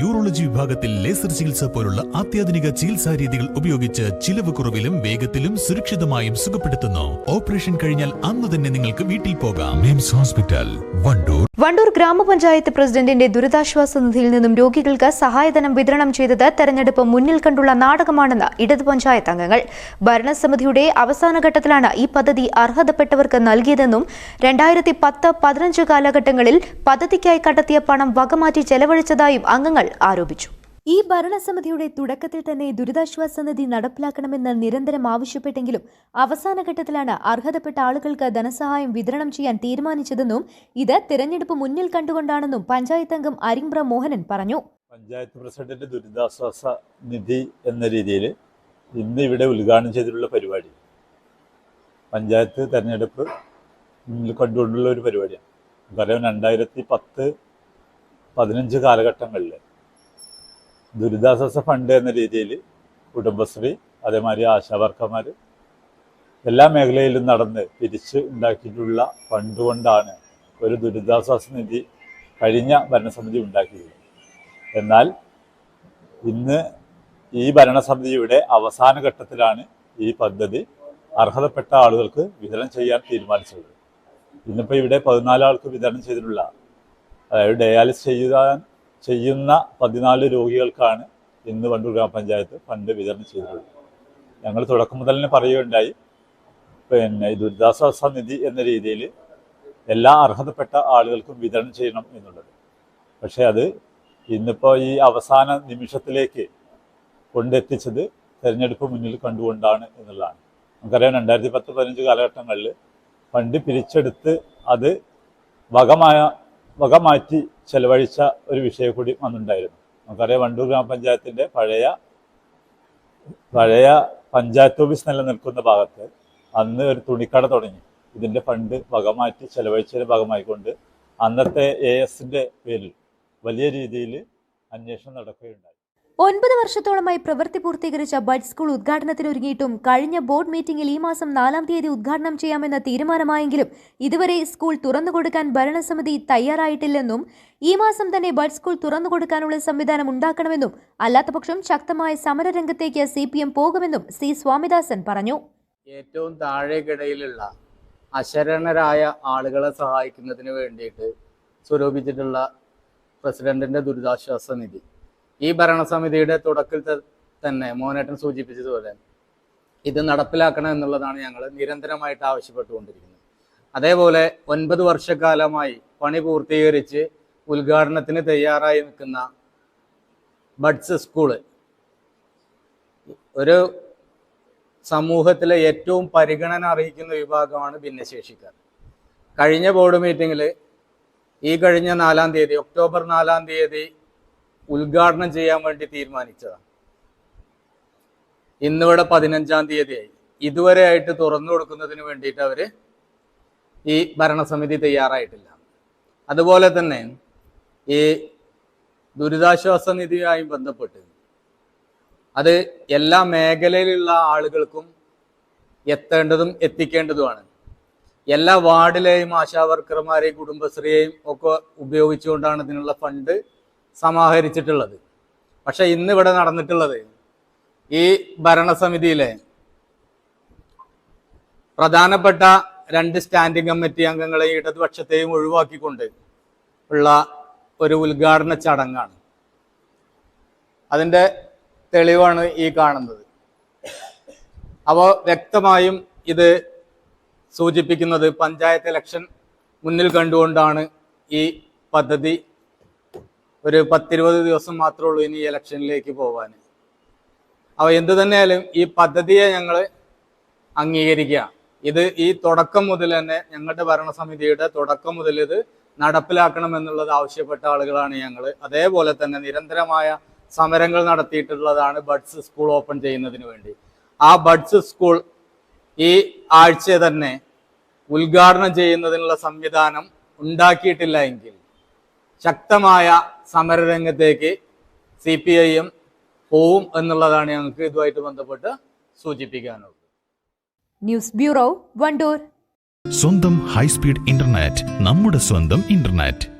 Urology വിഭാഗത്തിൽ laser ചികിത്സ പോലുള്ള അത്യാധുനിക ചികിത്സാ രീതികൾ ഉപയോഗിച്ച് ചിലവ് കുറവിലും വേഗത്തിലും സുരക്ഷിതമായും സുഖപ്പെടുത്തുന്നു. ഓപ്പറേഷൻ കഴിഞ്ഞാൽ അന്ന് തന്നെ നിങ്ങൾക്ക് വീട്ടിൽ പോകാം. മിംസ് ഹോസ്പിറ്റൽ വണ്ടൂർ. വണ്ടൂർ ഗ്രാമപഞ്ചായത്ത് പ്രസിഡന്റിന്റെ ദുരിതാശ്വാസ നിധിയിൽ നിന്നും രോഗികൾക്ക് സഹായധനം വിതരണം ചെയ്തത് തെരഞ്ഞെടുപ്പ് മുന്നിൽ കണ്ടുള്ള നാടകമാണെന്ന് ഇടത് പഞ്ചായത്ത് അംഗങ്ങൾ. ഭരണസമിതിയുടെ അവസാന ഘട്ടത്തിലാണ് ഈ പദ്ധതി അർഹതപ്പെട്ടവർക്ക് നൽകിയതെന്നും രണ്ടായിരത്തി പത്ത് പതിനഞ്ച് കാലഘട്ടങ്ങളിൽ പദ്ധതിക്കായി കണ്ടെത്തിയ പണം വകമാറ്റി ചെലവഴിച്ചതായും അംഗങ്ങൾ ആരോപിച്ചു. ഈ ഭരണസമിതിയുടെ തുടക്കത്തിൽ തന്നെ ദുരിതാശ്വാസ നിധി നടപ്പിലാക്കണമെന്ന് നിരന്തരം ആവശ്യപ്പെട്ടെങ്കിലും അവസാന ഘട്ടത്തിലാണ് അർഹതപ്പെട്ട ആളുകൾക്ക് ധനസഹായം വിതരണം ചെയ്യാൻ തീരുമാനിച്ചതെന്നും ഇത് തിരഞ്ഞെടുപ്പ് മുന്നിൽ കണ്ടുകൊണ്ടാണെന്നും പഞ്ചായത്ത് അംഗം അരിംബ്ര മോഹനൻ പറഞ്ഞു. പഞ്ചായത്ത് പ്രസിഡന്റ് ദുരിതാശ്വാസ നിധി എന്ന രീതിയിൽ ഇന്ന് ഇവിടെ ഉദ്ഘാടനം ചെയ്തിട്ടുള്ള പരിപാടി. പഞ്ചായത്ത് തെരഞ്ഞെടുപ്പ് മുന്നിൽ കണ്ടുകൊണ്ടുള്ള ഒരു പരിപാടിയാണ്. നമുക്കറിയാം രണ്ടായിരത്തി പത്ത് പതിനഞ്ച് കാലഘട്ടങ്ങളിൽ ദുരിതാശ്വാസ ഫണ്ട് എന്ന രീതിയിൽ കുടുംബശ്രീ അതേമാതിരി ആശാവർക്കന്മാർ എല്ലാ മേഖലയിലും നടന്ന് തിരിച്ച് ഉണ്ടാക്കിയിട്ടുള്ള ഫണ്ട് കൊണ്ടാണ് ഒരു ദുരിതാശ്വാസ നിധി കഴിഞ്ഞ ഭരണസമിതി ഉണ്ടാക്കിയത്. എന്നാൽ ഇന്ന് ഈ ഭരണസമിതിയുടെ അവസാന ഘട്ടത്തിലാണ് ഈ പദ്ധതി അർഹതപ്പെട്ട ആളുകൾക്ക് വിതരണം ചെയ്യാൻ തീരുമാനിച്ചത്. ഇന്നിപ്പോൾ ഇവിടെ പതിനാലാൾക്ക് വിതരണം ചെയ്തിട്ടുള്ള അതായത് ഡയാലിസ് ചെയ്യാൻ ചെയ്യുന്ന പതിനാല് രോഗികൾക്കാണ് ഇന്ന് വണ്ടൂർ ഗ്രാമപഞ്ചായത്ത് ഫണ്ട് വിതരണം ചെയ്തിട്ടുള്ളത് ഞങ്ങൾ തുടക്കം മുതൽ തന്നെ പറയുകയുണ്ടായി. പിന്നെ ദുരിതാശ്വാസ നിധി എന്ന രീതിയിൽ എല്ലാ അർഹതപ്പെട്ട ആളുകൾക്കും വിതരണം ചെയ്യണം എന്നുള്ളത്. പക്ഷേ അത് ഇന്നിപ്പോൾ ഈ അവസാന നിമിഷത്തിലേക്ക് കൊണ്ടെത്തിച്ചത് തെരഞ്ഞെടുപ്പ് മുന്നിൽ കണ്ടുകൊണ്ടാണ് എന്നുള്ളതാണ്. നമുക്കറിയാം രണ്ടായിരത്തി പത്ത് പതിനഞ്ച് കാലഘട്ടങ്ങളിൽ ഫണ്ട് പിരിച്ചെടുത്ത് അത് വകമായ വകമാറ്റി ചെലവഴിച്ച ഒരു വിഷയം കൂടി വന്നിട്ടുണ്ടായിരുന്നു. നമുക്കറിയാം വണ്ടൂർ ഗ്രാമപഞ്ചായത്തിന്റെ പഴയ പഴയ പഞ്ചായത്ത് ഓഫീസ് നിലനിൽക്കുന്ന ഭാഗത്ത് അന്ന് ഒരു തുണിക്കട തുടങ്ങി. ഇതിന്റെ ഫണ്ട് വകമാറ്റി ചെലവഴിച്ചതിന്റെ ഭാഗമായിക്കൊണ്ട് അന്നത്തെ എ എസിന്റെ പേരിൽ വലിയ രീതിയിൽ അന്വേഷണം നടക്കുകയുണ്ടായി. ഒൻപത് വർഷത്തോളമായി പ്രവൃത്തി പൂർത്തീകരിച്ച ബഡ് സ്കൂൾ ഉദ്ഘാടനത്തിനൊരുങ്ങിയിട്ടും കഴിഞ്ഞ ബോർഡ് മീറ്റിംഗിൽ ഈ മാസം നാലാം തീയതി ഉദ്ഘാടനം ചെയ്യാമെന്ന തീരുമാനമായെങ്കിലും ഇതുവരെ സ്കൂൾ തുറന്നുകൊടുക്കാൻ ഭരണസമിതി തയ്യാറായിട്ടില്ലെന്നും ഈ മാസം തന്നെ ബഡ് സ്കൂൾ തുറന്നുകൊടുക്കാനുള്ള സംവിധാനം ഉണ്ടാക്കണമെന്നും അല്ലാത്തപക്ഷം ശക്തമായ സമരരംഗത്തേക്ക് സി പി എം പോകുമെന്നും സി സ്വാമിദാസൻ പറഞ്ഞു. ഏറ്റവും താഴേക്കിടയിലുള്ള അശരണരായ ആളുകളെ സഹായിക്കുന്നതിന് വേണ്ടിയിട്ട് സ്വരൂപിച്ചിട്ടുള്ള പ്രസിഡന്റിന്റെ ദുരിതാശ്വാസ നിധി. ഈ ഭരണസമിതിയുടെ തുടക്കത്തിൽ തന്നെ മോനേട്ടൻ സൂചിപ്പിച്ചതുപോലെ ഇത് നടപ്പിലാക്കണം എന്നുള്ളതാണ് ഞങ്ങൾ നിരന്തരമായിട്ട് ആവശ്യപ്പെട്ടുകൊണ്ടിരിക്കുന്നത്. അതേപോലെ ഒൻപത് വർഷക്കാലമായി പണി പൂർത്തീകരിച്ച് ഉദ്ഘാടനത്തിന് തയ്യാറായി നിൽക്കുന്ന ബഡ്സ് സ്കൂൾ ഒരു സമൂഹത്തിലെ ഏറ്റവും പരിഗണന അറിയിക്കുന്ന വിഭാഗമാണ് ഭിന്നശേഷിക്കാർ. കഴിഞ്ഞ ബോർഡ് മീറ്റിങ്ങിൽ ഈ കഴിഞ്ഞ നാലാം തീയതി ഒക്ടോബർ നാലാം തീയതി ഉദ്ഘാടനം ചെയ്യാൻ വേണ്ടി തീരുമാനിച്ചതാണ്. ഇന്നിവിടെ പതിനഞ്ചാം തീയതിയായി. ഇതുവരെ ആയിട്ട് തുറന്നു കൊടുക്കുന്നതിന് വേണ്ടിയിട്ട് അവർ ഈ ഭരണസമിതി തയ്യാറായിട്ടില്ല. അതുപോലെ തന്നെ ഈ ദുരിതാശ്വാസ നിധിയുമായി ബന്ധപ്പെട്ട് അത് എല്ലാ മേഖലയിലുള്ള ആളുകൾക്കും എത്തേണ്ടതും എത്തിക്കേണ്ടതുമാണ്. എല്ലാ വാർഡിലെയും ആശാവർക്കർമാരെയും കുടുംബശ്രീയെയും ഒക്കെ ഉപയോഗിച്ചുകൊണ്ടാണ് ഇതിനുള്ള ഫണ്ട് സമാഹരിച്ചിട്ടുള്ളത്. പക്ഷെ ഇന്ന് ഇവിടെ നടന്നിട്ടുള്ളത് ഈ ഭരണസമിതിയിലെ പ്രധാനപ്പെട്ട രണ്ട് സ്റ്റാൻഡിംഗ് കമ്മിറ്റി അംഗങ്ങളെയും ഇടതുപക്ഷത്തെയും ഒഴിവാക്കിക്കൊണ്ട് ഉള്ള ഒരു ഉദ്ഘാടന ചടങ്ങാണ്. അതിന്റെ തെളിവാണ് ഈ കാണുന്നത്. അപ്പോൾ വ്യക്തമായും ഇത് സൂചിപ്പിക്കുന്നത് പഞ്ചായത്ത് ഇലക്ഷൻ മുന്നിൽ കണ്ടുകൊണ്ടാണ് ഈ പദ്ധതി ഒരു പത്തിരുപത് ദിവസം മാത്രമേ ഉള്ളൂ ഇനി ഇലക്ഷനിലേക്ക് പോകാൻ അപ്പോൾ എന്തു തന്നെയായാലും ഈ പദ്ധതിയെ ഞങ്ങൾ അംഗീകരിക്കുക. ഇത് ഈ തുടക്കം മുതൽ തന്നെ ഞങ്ങളുടെ ഭരണസമിതിയുടെ തുടക്കം മുതൽ ഇത് നടപ്പിലാക്കണം എന്നുള്ളത് ആവശ്യപ്പെട്ട ആളുകളാണ് ഞങ്ങൾ അതേപോലെ തന്നെ നിരന്തരമായ സമരങ്ങൾ നടത്തിയിട്ടുള്ളതാണ് ബഡ്സ് സ്കൂൾ ഓപ്പൺ ചെയ്യുന്നതിന് വേണ്ടി. ആ ബഡ്സ് സ്കൂൾ ഈ ആഴ്ച തന്നെ ഉദ്ഘാടനം ചെയ്യുന്നതിനുള്ള സംവിധാനം ഉണ്ടാക്കിയിട്ടില്ല എങ്കിൽ ശക്തമായ സമരരംഗത്തേക്ക് സി പി ഐയും പോവും എന്നുള്ളതാണ് ഞങ്ങൾക്ക് ഇതുമായിട്ട് ബന്ധപ്പെട്ട് സൂചിപ്പിക്കാനുള്ളത്. News bureau Wandoor. സ്വന്തം ഹൈസ്പീഡ് ഇന്റർനെറ്റ് നമ്മുടെ സ്വന്തം ഇന്റർനെറ്റ്.